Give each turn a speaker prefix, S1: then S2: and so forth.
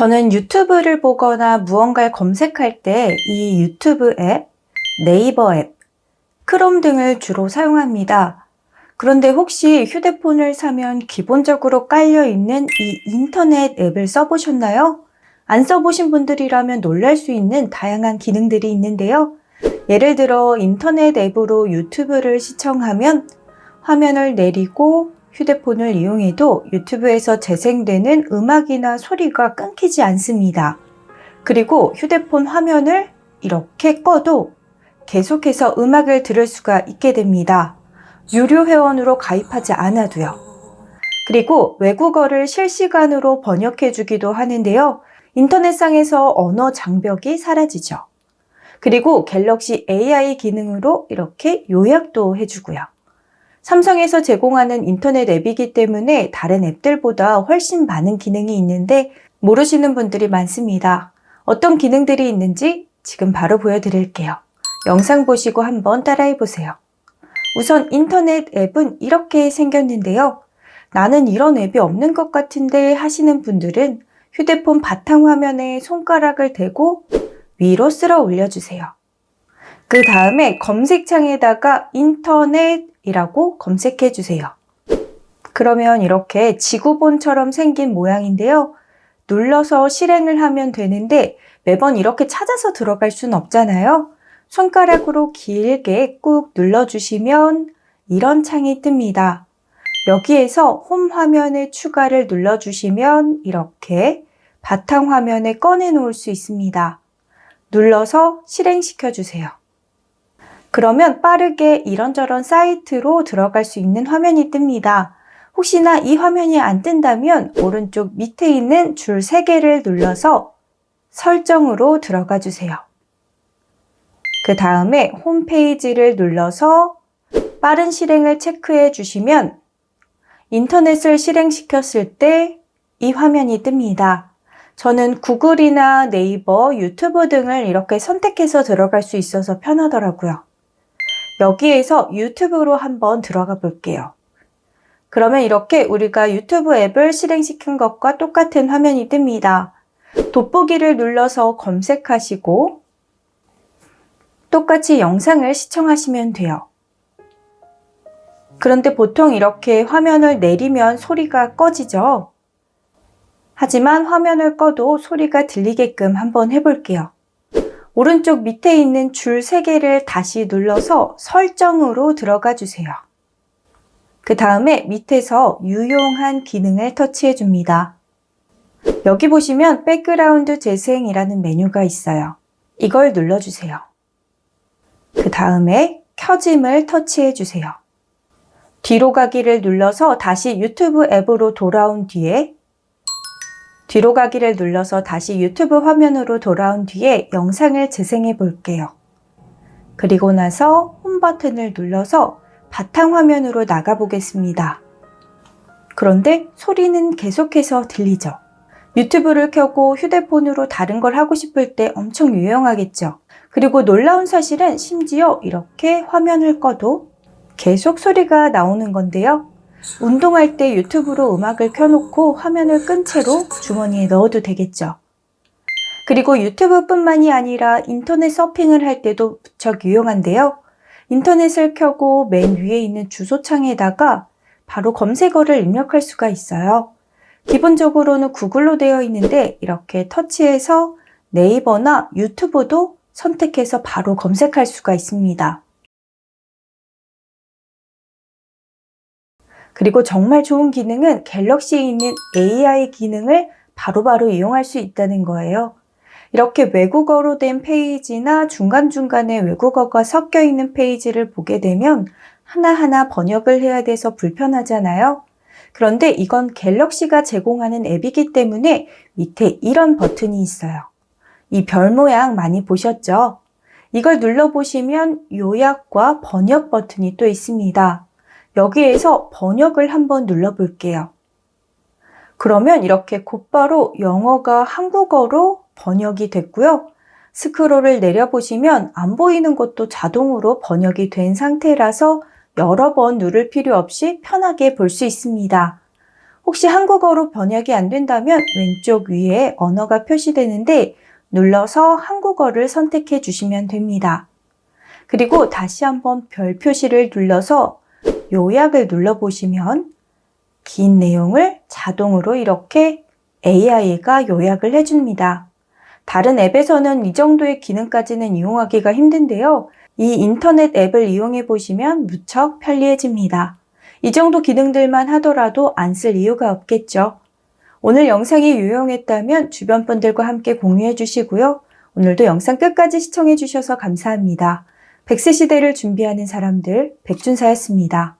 S1: 저는 유튜브를 보거나 무언가를 검색할 때 이 유튜브 앱, 네이버 앱, 크롬 등을 주로 사용합니다. 그런데 혹시 휴대폰을 사면 기본적으로 깔려 있는 이 인터넷 앱을 써보셨나요? 안 써보신 분들이라면 놀랄 수 있는 다양한 기능들이 있는데요. 예를 들어 인터넷 앱으로 유튜브를 시청하면 화면을 내리고 휴대폰을 이용해도 유튜브에서 재생되는 음악이나 소리가 끊기지 않습니다. 그리고 휴대폰 화면을 이렇게 꺼도 계속해서 음악을 들을 수가 있게 됩니다. 유료 회원으로 가입하지 않아도요. 그리고 외국어를 실시간으로 번역해 주기도 하는데요. 인터넷상에서 언어 장벽이 사라지죠. 그리고 갤럭시 AI 기능으로 이렇게 요약도 해주고요. 삼성에서 제공하는 인터넷 앱이기 때문에 다른 앱들보다 훨씬 많은 기능이 있는데 모르시는 분들이 많습니다. 어떤 기능들이 있는지 지금 바로 보여드릴게요. 영상 보시고 한번 따라해 보세요. 우선 인터넷 앱은 이렇게 생겼는데요. 나는 이런 앱이 없는 것 같은데 하시는 분들은 휴대폰 바탕화면에 손가락을 대고 위로 쓸어 올려주세요. 그 다음에 검색창에다가 인터넷 이라고 검색해 주세요. 그러면 이렇게 지구본처럼 생긴 모양인데요. 눌러서 실행을 하면 되는데 매번 이렇게 찾아서 들어갈 수는 없잖아요. 손가락으로 길게 꾹 눌러주시면 이런 창이 뜹니다. 여기에서 홈 화면에 추가를 눌러주시면 이렇게 바탕 화면에 꺼내 놓을 수 있습니다. 눌러서 실행시켜 주세요. 그러면 빠르게 이런저런 사이트로 들어갈 수 있는 화면이 뜹니다. 혹시나 이 화면이 안 뜬다면 오른쪽 밑에 있는 줄 3개를 눌러서 설정으로 들어가 주세요. 그 다음에 홈페이지를 눌러서 빠른 실행을 체크해 주시면 인터넷을 실행시켰을 때 이 화면이 뜹니다. 저는 구글이나 네이버, 유튜브 등을 이렇게 선택해서 들어갈 수 있어서 편하더라고요. 여기에서 유튜브로 한번 들어가 볼게요. 그러면 이렇게 우리가 유튜브 앱을 실행시킨 것과 똑같은 화면이 뜹니다. 돋보기를 눌러서 검색하시고 똑같이 영상을 시청하시면 돼요. 그런데 보통 이렇게 화면을 내리면 소리가 꺼지죠? 하지만 화면을 꺼도 소리가 들리게끔 한번 해볼게요. 오른쪽 밑에 있는 줄 3개를 다시 눌러서 설정으로 들어가 주세요. 그 다음에 밑에서 유용한 기능을 터치해 줍니다. 여기 보시면 백그라운드 재생이라는 메뉴가 있어요. 이걸 눌러주세요. 그 다음에 켜짐을 터치해 주세요. 뒤로 가기를 눌러서 다시 유튜브 앱으로 돌아온 뒤에 뒤로 가기를 눌러서 다시 유튜브 화면으로 돌아온 뒤에 영상을 재생해 볼게요. 그리고 나서 홈 버튼을 눌러서 바탕 화면으로 나가 보겠습니다. 그런데 소리는 계속해서 들리죠. 유튜브를 켜고 휴대폰으로 다른 걸 하고 싶을 때 엄청 유용하겠죠. 그리고 놀라운 사실은 심지어 이렇게 화면을 꺼도 계속 소리가 나오는 건데요. 운동할 때 유튜브로 음악을 켜놓고 화면을 끈 채로 주머니에 넣어도 되겠죠. 그리고 유튜브뿐만이 아니라 인터넷 서핑을 할 때도 무척 유용한데요. 인터넷을 켜고 맨 위에 있는 주소창에다가 바로 검색어를 입력할 수가 있어요. 기본적으로는 구글로 되어 있는데 이렇게 터치해서 네이버나 유튜브도 선택해서 바로 검색할 수가 있습니다. 그리고 정말 좋은 기능은 갤럭시에 있는 AI 기능을 바로바로 바로 이용할 수 있다는 거예요. 이렇게 외국어로 된 페이지나 중간중간에 외국어가 섞여 있는 페이지를 보게 되면 하나하나 번역을 해야 돼서 불편하잖아요. 그런데 이건 갤럭시가 제공하는 앱이기 때문에 밑에 이런 버튼이 있어요. 이 별 모양 많이 보셨죠? 이걸 눌러보시면 요약과 번역 버튼이 또 있습니다. 여기에서 번역을 한번 눌러볼게요. 그러면 이렇게 곧바로 영어가 한국어로 번역이 됐고요. 스크롤을 내려보시면 안 보이는 것도 자동으로 번역이 된 상태라서 여러 번 누를 필요 없이 편하게 볼 수 있습니다. 혹시 한국어로 번역이 안 된다면 왼쪽 위에 언어가 표시되는데 눌러서 한국어를 선택해 주시면 됩니다. 그리고 다시 한번 별 표시를 눌러서 요약을 눌러보시면 긴 내용을 자동으로 이렇게 AI가 요약을 해줍니다. 다른 앱에서는 이 정도의 기능까지는 이용하기가 힘든데요. 이 인터넷 앱을 이용해 보시면 무척 편리해집니다. 이 정도 기능들만 하더라도 안 쓸 이유가 없겠죠. 오늘 영상이 유용했다면 주변 분들과 함께 공유해 주시고요. 오늘도 영상 끝까지 시청해 주셔서 감사합니다. 백세 시대를 준비하는 사람들 백준사였습니다.